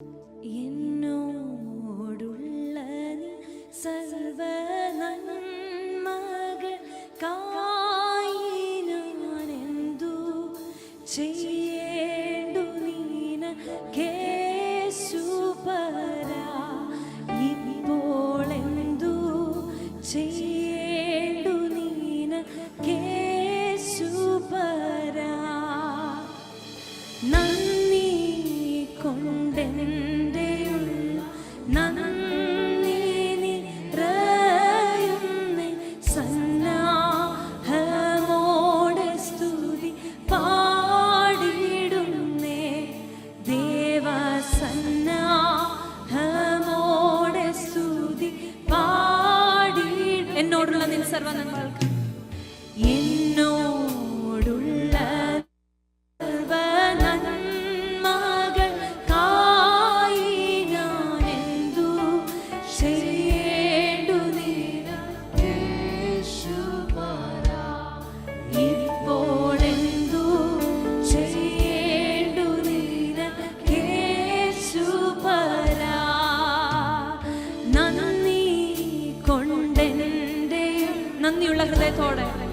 You know എന്നോടുള്ള നന്ദിയുള്ള ഹൃദയത്തോടെ.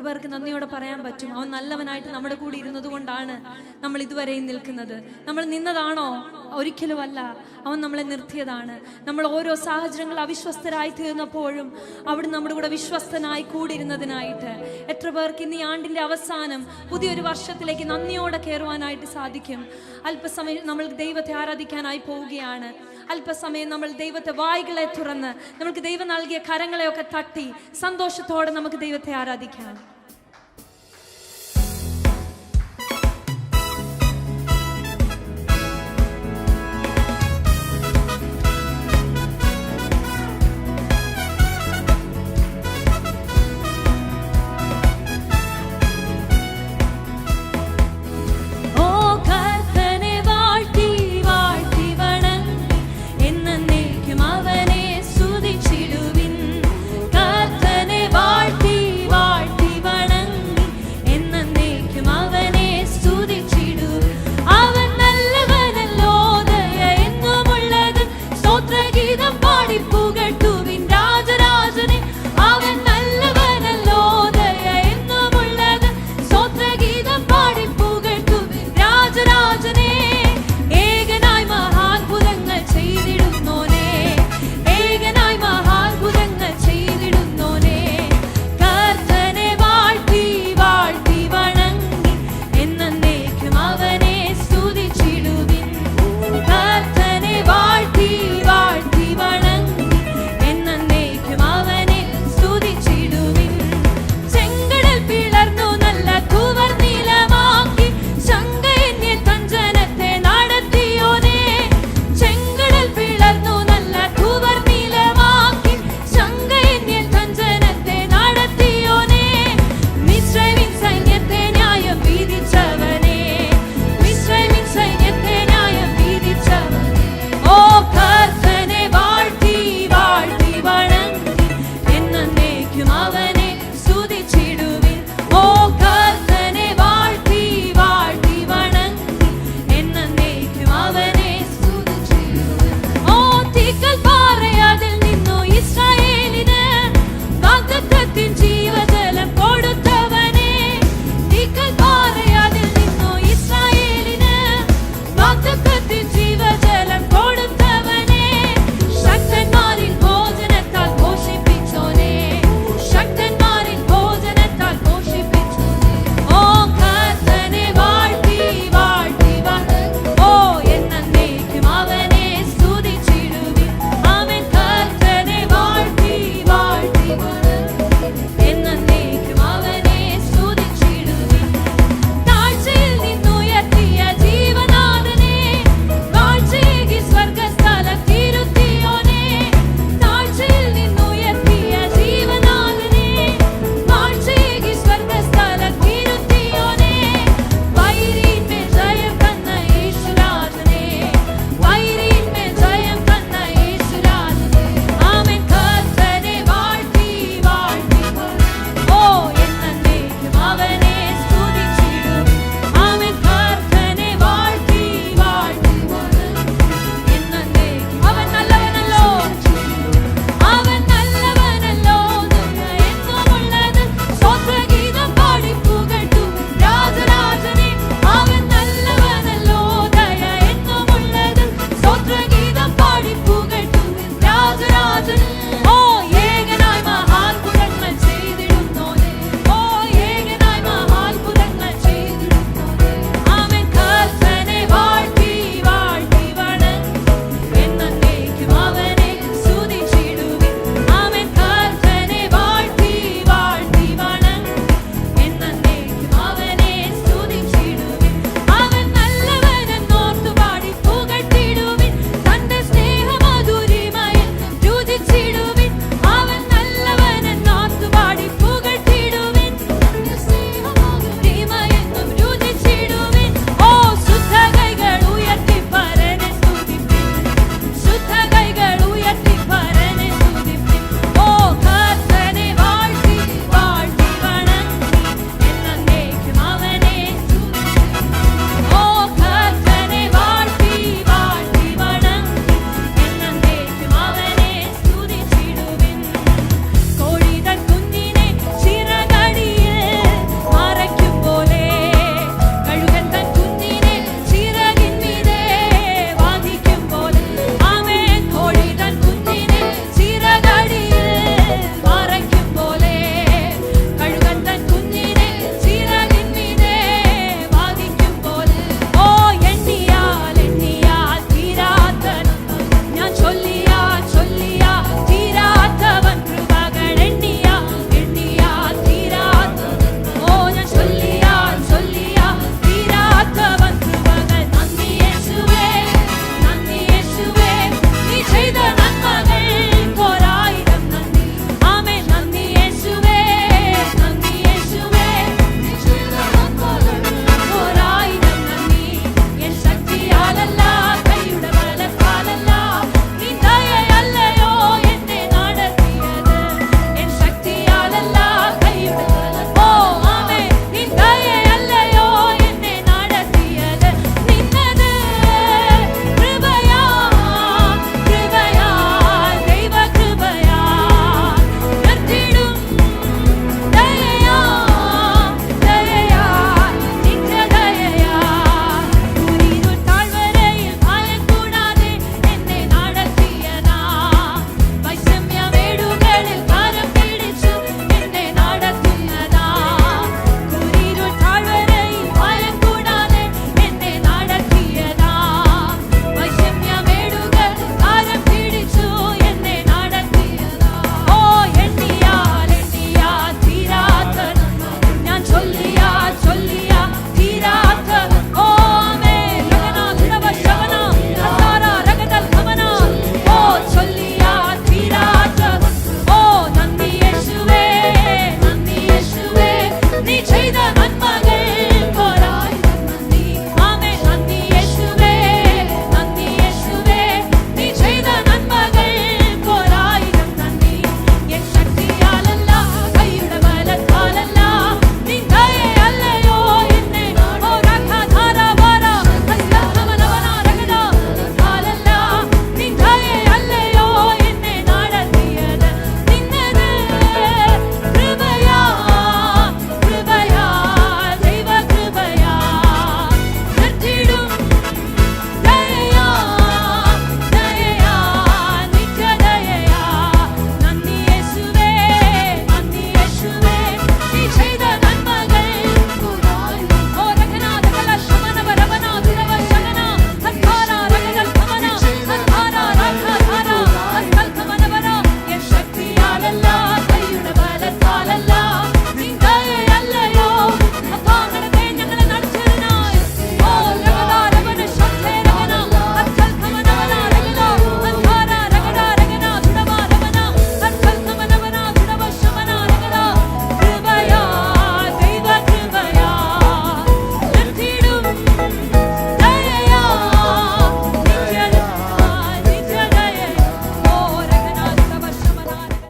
പേർക്ക് നന്ദിയോടെ പറയാൻ പറ്റും. അവൻ നല്ലവനായിട്ട് നമ്മുടെ കൂടെ ഇരുന്നത് കൊണ്ടാണ് നമ്മൾ ഇതുവരെയും നിൽക്കുന്നത്. നമ്മൾ നിന്നതാണോ? ഒരിക്കലുമല്ല. അവൻ നമ്മളെ നിർത്തിയതാണ്. നമ്മൾ ഓരോ സാഹചര്യങ്ങൾ അവിശ്വസ്തരായി തീർന്നപ്പോഴും അവിടെ നമ്മുടെ കൂടെ വിശ്വസ്തനായി കൂടിയിരുന്നതിനായിട്ട് എത്ര പേർക്ക് ഇന്ന് ഈ ആണ്ടിന്റെ അവസാനം പുതിയൊരു വർഷത്തിലേക്ക് നന്ദിയോടെ കയറുവാനായിട്ട് സാധിക്കും. അല്പസമയം നമ്മൾ ദൈവത്തെ ആരാധിക്കാനായി പോവുകയാണ്. അല്പസമയം നമ്മൾ ദൈവത്തെ വായികളെ തുറന്ന് നമുക്ക് ദൈവം നൽകിയ കരങ്ങളെയൊക്കെ തട്ടി സന്തോഷത്തോടെ നമുക്ക് ദൈവത്തെ ആരാധിക്കാം.